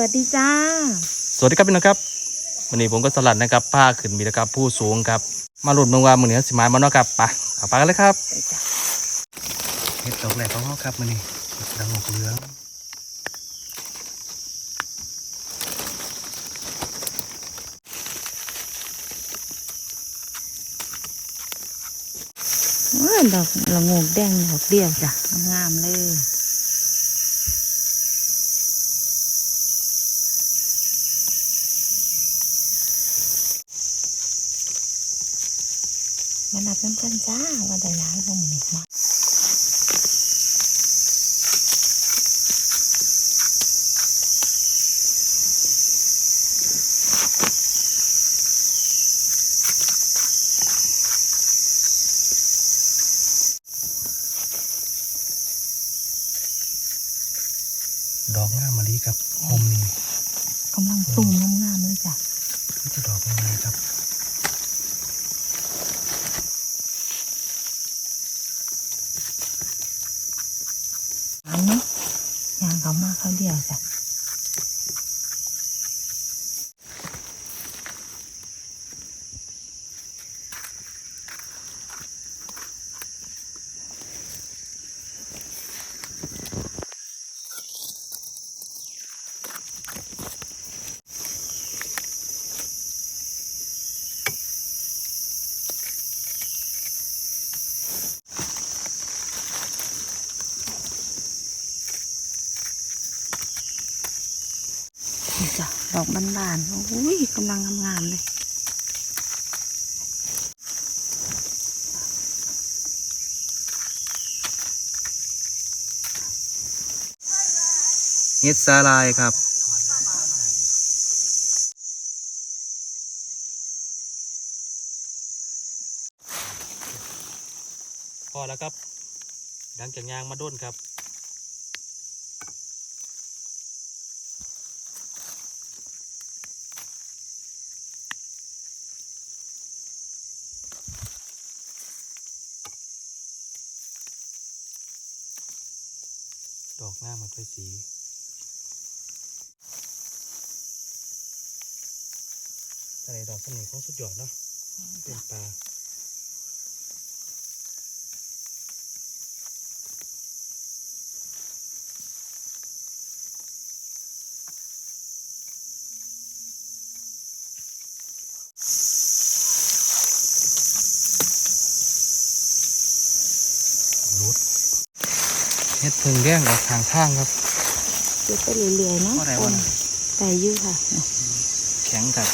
สวัสดีจ้า สวัสดีครับพี่น้องครับวันนี้ผมก็สลัดนะครับผ้าขึ้นมีนะครับผู้สูงครับ มาหลุดเมืองว่ามือเหนือสิมามาเนาะครับไปเอาไปกันเลยครับไปจ้ะเห็ดดอกแรกของเขาครับมือนี้เห็ดดังออกเหลืองว้าดอกละโงกแดงดอกเดียวจ้ะงามๆเลย มานับน้ำกันจ้าว่าได้ร้ายพวกมันนี่มา ดอกงามมะลิครับหอมนี่ กำลังตุ่มงามๆเลยจ้ะ นี่จะดอกยังไงครับ อันนี้ยางเขามากเขาเดียวจ้ะ อกบานๆโอ้ยกำลังงามๆเลยเห็ดสาลายครับพอแล้วครับดังจากยางมาด้นครับ งามมันค่อยสีทะเลดอกสนิทของสุดยอดเนาะเป็นปลาลุด เฮ็ดเพิงแดงออกทางทางครับเก็บไปเรื่อยๆเนาะว่าอะไรวะใส่อยู่ค่ะนี่แข็งกับ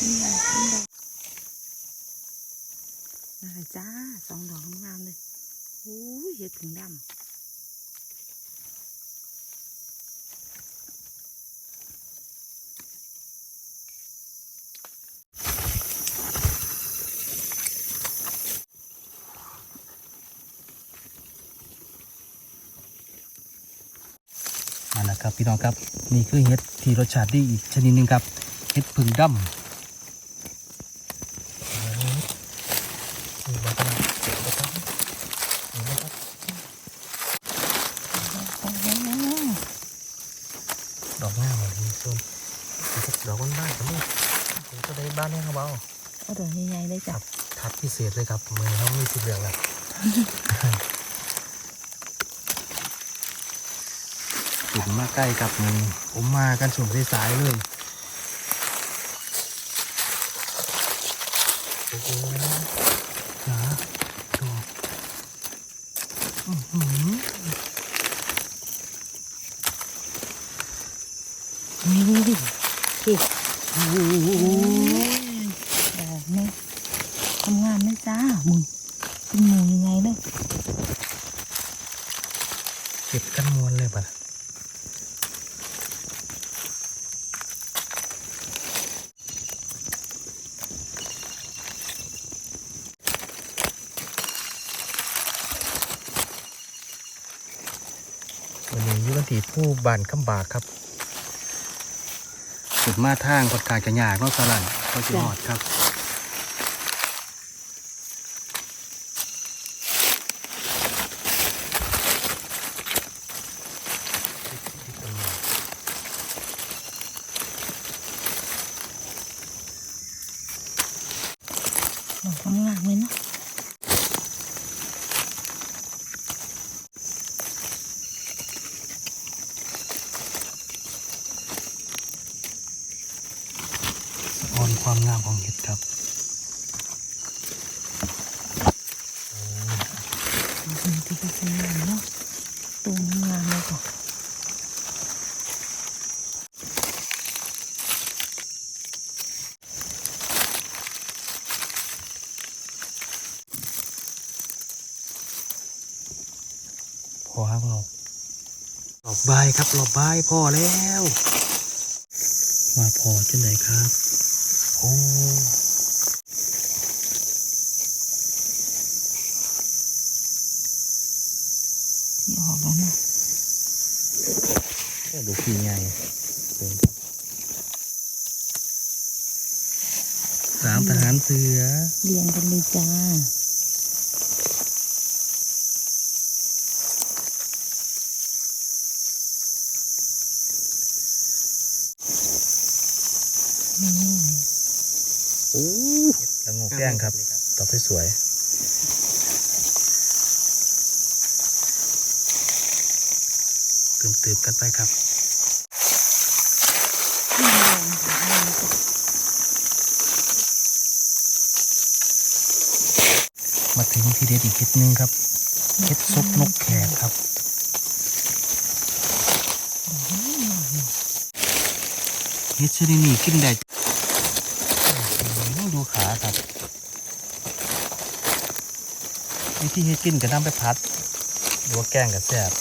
นี่ไงนี่ไงนั่นแหละจ้าสองดอกงามๆเลยโอ้ยเห็ดถึงดำ นั่นแหละ ครับพี่น้องครับนี่คือเห็ดที่รสชาติดีอีกชนิดหนึ่งครับเห็ดผึ่งดำนี่มากันนะเดี๋ยวนะครับนี่นะครับโอ้โหดอกงายเลยส่วนดอกบ้านๆครับนี่ผมก็ได้บ้านแน่ครับเบาเอาดอกใหญ่ๆเลยจ้ะทัดพิเศษเลยครับมือเขามีสิบเหลืองแล้วถึง มาใกล้กับมันผมมากันส่วงสายเลยโอ้โหหาดอกอื้อหือ นี่ดิดิโอ้ยดอกนี่ทำงานไหมจ้ามึงเป็นหมูยังไงเลย เก็บกันมวนเลยปะวันนี้อยุวัน ที่ผู้บานคำบากครับสุดมาทางกดกายจะยากเนาะสลันก็จะหอดครับ ความงามของเห็ดครับ มันที่ก็สวยงามเนาะตัวงามเลยก่อน พอครับเราหล บใบายครับหลบใบายพอแล้วมาพอที่ไหนครับ โอ้ที่ออกแล้วเนาะดูพี่ใหญ่เดินครับสามทหารเสือ เรียงกันเลยจ้า แล้วงูแก้งครับดอกสวยตื่มตื่มๆกันไปครับนี่ลองค่ะลองจ้ะมาถึงที่เด็ดอีกเห็ดหนึงครับเห็ดซุปนกแขกครับเฮ็ดชนิดนี้กินได้ดูขาครับ วิธีเฮ็ดกินก็นำไปพัด หรือว่าแกงกับแซ่บ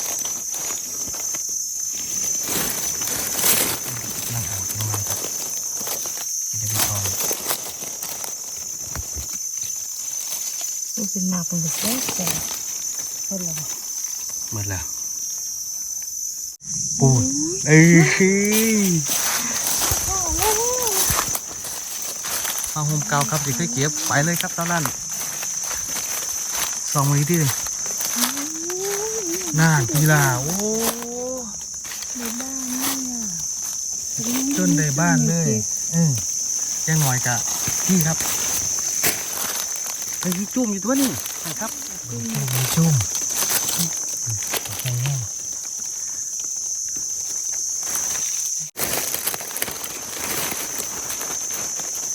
นั่งอ่านลงมาครับกินได้ไม่พอรู้เป็นมากเป็นแบบแซ่บแซ่บคนละบอกหมดแล้วปูดเอ้ยผ้าห่มเก่าครับเด็กเคยเก็บไปเลยครับตอนนั้น สองมือที่เลยน่ากีฬาโอ้ในบ้านเนี่ยจนได้บ้านเลยอืมยังหน่อยกะพี่ครับเฮ้ยจุ่มอยู่ตัวนี่นะครับจุ่มจุ่มแห้งๆ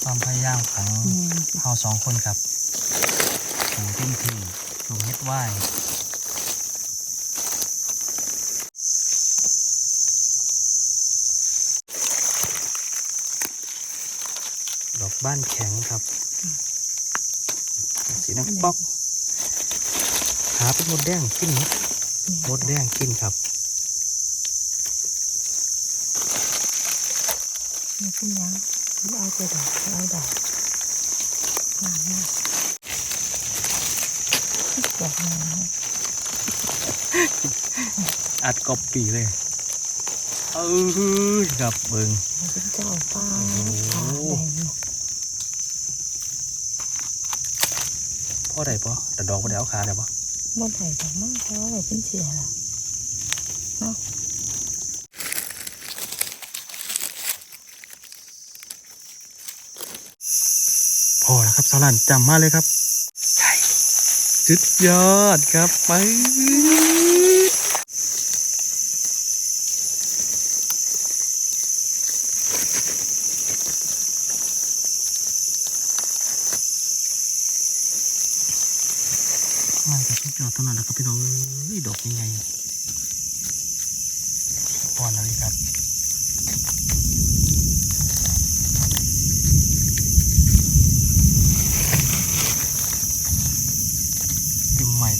ความพยายามของอืมเราสองคนครับถูเต็มที่ ถูเฮ็ดไหวดอกบ้านแข็งครับ สีน้ำป๊อก หาเป็นมดแดงกินเห็ดมดแดงกินครับนี่เป็นหยังเอาแต่ดอกเอาดอกงามมากดอ กงามมากอัดกอบปีเลยเออครับเบิงมันเป็นเจ้าป้าโอ้โหขาแดงเนาะพ่อใดพ่อแต่ดอกพ่อได้เอาขาได้ปะบนไถ่ดอกมั่งเพราะว่าเป็นเสียหรอเนาะพอแล้วครับสารันจำมาเลยครับใช่ สุดยอดครับไปมันก็สุดยอดเท่านั้นแหละครับพี่น้องเอ้ยดอกยังไงพอนเลยครับ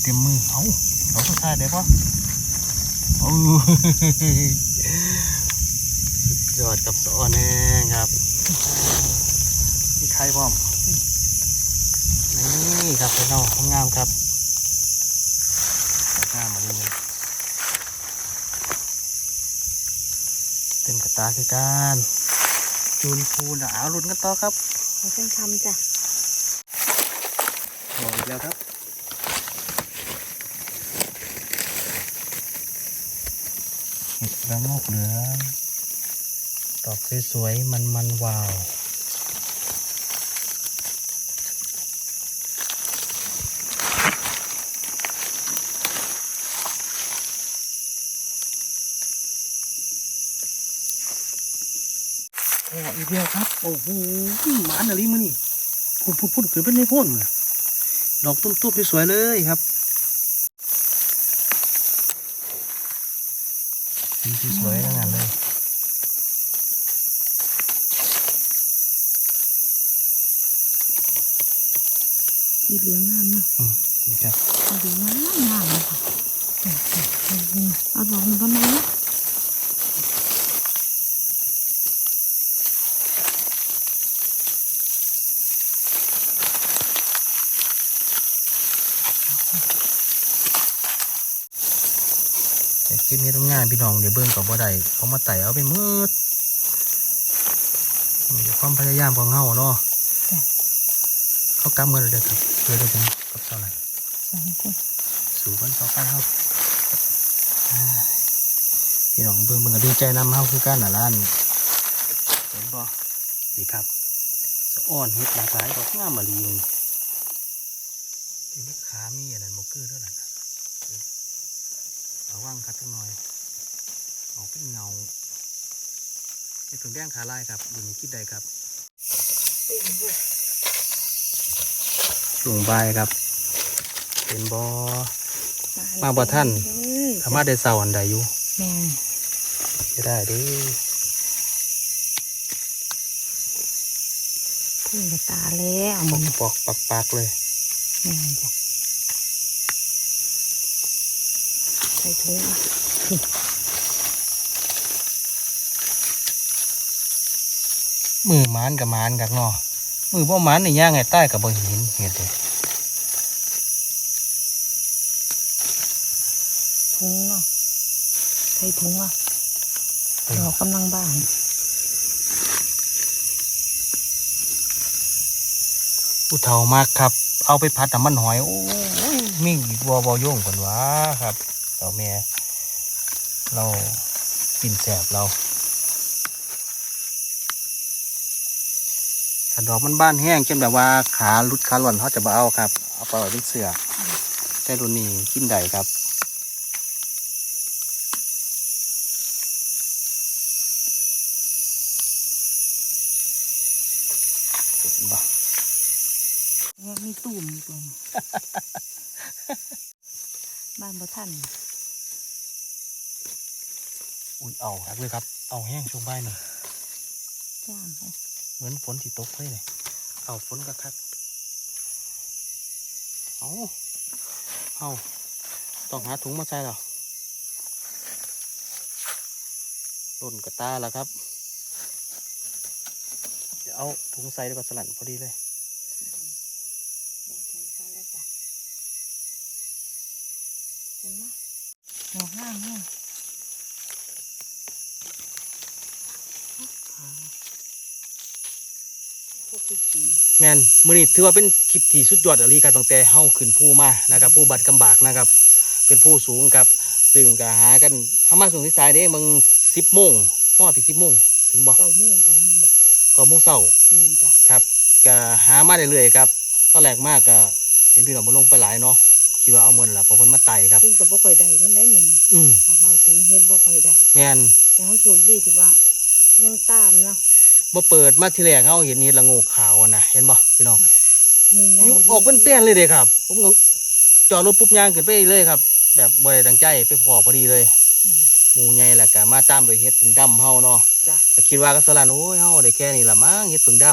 เต็มใหม่เต็มมือ เอาเราสุดท้ายได้ปะโอ้ยสุดยอดกับสอนแน่ครับมีใครพร้อม นี่ครับเป็นน้องงามครับงามมาดีเลยเต็มกระตาคือการจูนพูนเอาลุ้นกันต่อครับเขาเป็นคำจ้ะพออีกแล้วครับ เห็ด ระโงกเหลืองดอกสวยๆ มันมันๆวาวโอ้อีกแล้วครับ โอ้โหหมาอะไรมานี่พูดพูดพูดขึ้นเป็นในพ่นเลยดอกตุ้มๆสวยๆเลยครับ สีสวยๆทั้งนั้นเลยอีเหลืองงามนะอืมนี่ครับอีเหลืองงามงามเลยค่ะเอาดอกมันก็น้อยแเก็บเฮ็ดงานพี่น้องเดี๋ยวเบิ่งกับบ่ได้เขามาไต่เอาไปมืดนี่ความพยายามของเฮาเนาะเขากำมือเลยเด้อครับเพื่อได้ถึงกับเท่าไหร่สองคนสู่กันต่อไปครับอ่าพี่น้องเบิ่งเบิ่งก็ดีใจนำเฮาคือกันน่ะล้านเห็นบ่ดีครับสะอ้อนเฮ็ดหลากหลายดอกงามมะลีนี่ทีนี้ขามีอันนั้นบ่คือเด้อล่ะนะเออ ระวังครับจักหน่อยออกเป็นเงาเฮ็ดถึงแดงขาลายครับบุญคิดได้ครับช่วงบ่ายครับ เป็นบ่มาบ่ทันสามารถได้เสาอันใดอยู่แม่นจะได้เดิพุ่งกระตาแล้วปมัอนกปอกปักปักเลยแม่นจ้ะใส่ถุงอะมือหมานกับหมานกับเนาะมือบ่หมานนี่ย่างไงใต้กับบ่เห็นเห็นเลยถุงเนาะใส่ถุงอะดอกกำลังบานอุเทามากครับ เอาไปพัดน้ำมันหอย โอ้ยมีอีกบัวบอโย่งกันวะครับ เต่าแม่เรากินแสบเราถ้าดอกมันบ้านแห้งเช่นแบบว่าขาลุดขาหล่อนเขาจะมาเอาครับ เอาไปไว้เป็นเสือแต่รุ่นนี้กินได้ครับนบ่เนี่มีตุ่มอยู่ตรงบ้านบ่ทัน เอาครับเลยครับ เอาแห้งช่วงบ่ายนี่จ้ามไปเหมือนฝนที่ตกเลยเลยเอาฝนกระคักเอาเอาต้องหาถุงมาใส่หรอล่นกระตาแล้วครับเดี๋ยวเอาถุงใส่แล้วก็สลัดพอดีเลย ดอกถุงใส่แล้วจ้ะถุงมาดอกงามเนี่ยพวกคือสี แมนมือนี้ถือว่าเป็นคลิปที่สุดยอดอหลีครับตั้งแต่เฮาขึ้นผู้มานะครับผู้บัดกำบากนะครับ เป็นผู้สูงครับซึ่งก็หากันทามาสูงที่สายเด้มึงสิบโมงมอดที่สิบโมงถึงบอกเก้าโมงเก้าโมงก็โมงเศร้าแม่นจ้ะครับก็หามาเรื่อยๆครับตอนแรกมากก็เห็นพี่น้องมาลงไปหลายเนาะคิดว่าเอาเงินละเพอเพิ่นมาไต่ครับเพิ่งก็บ่ค่อยได้กันได้มึงอืมถ้าเราถึงเฮ็ดบ่ค่อยได้แมนแต่เขาโชคดีที่ว่ายังตามเนาะ มาเปิดมาทีแรกเฮาเห็นนี่ละโงกขาวอะนะเห็นบ่พี่น้องหมูใหญ่อยู่ออกเป็นเปี้ยนเลยเด้ครับ ผมก็จอดรถปุ๊บย่างขึ้นไปเลยครับ แบบบ่ได้ตั้งใจไปพอพอดีเลยอืมหมูใหญ่แหละก็มาตามโดวยเฮ็ดผึ่งดำเฮาเนาะจ้ะก็คิดว่าก็สลันโอ้ยเฮาได้แค่นี้ละมั้งเฮ็ดผึ่งด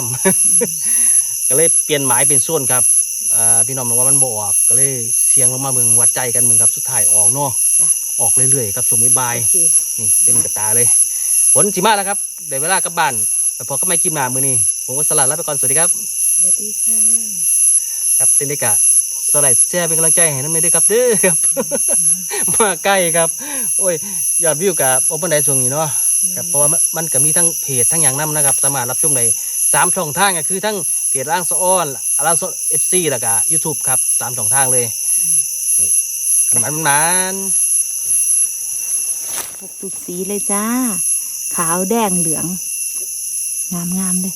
ำก็เลยเปลี่ยนหมายเป็นส่วนครับอ่าพี่น้องบอกว่ามันบ่ออกก็เลยเสียงลงมาเบิ่งวัดใจกันเบิ่งครับสุดท้ายออกเนาะจ้ะออกเรื่อยๆครับช่วงบ่ายโอเคๆนี่เต็มกระตาเลยฝนสิมาแล้วครับได้เวลากลับบ้าน ไปพอก็ไม่กินหนามือนี้ผมก็สลัดลาไปก่อน สวัสดีครับ สวัสดีค่ะ ครับเต้นได้กะสไลด์แชร์เป็นกำลังใจให้นั่นไม่ได้ครับเด้อครับ มาใกล้ครับ โอ้ย ยอดวิวกับโอเปนไดช่วงนี้เนาะครับเพราะว่ามันมันก็มีทั้งเพจทั้งอย่างนํนะครับ สามารถรับชมได้สามช่องทางก็คือทั้งเพจร่างสะอ้อนร่างสะเอฟซีแล้วก็ยูทูบครับสามช่องทางเลยนี่มันมันมันพวกทุกสีเลยจ้า ขาวแดงเหลือง งามๆเลย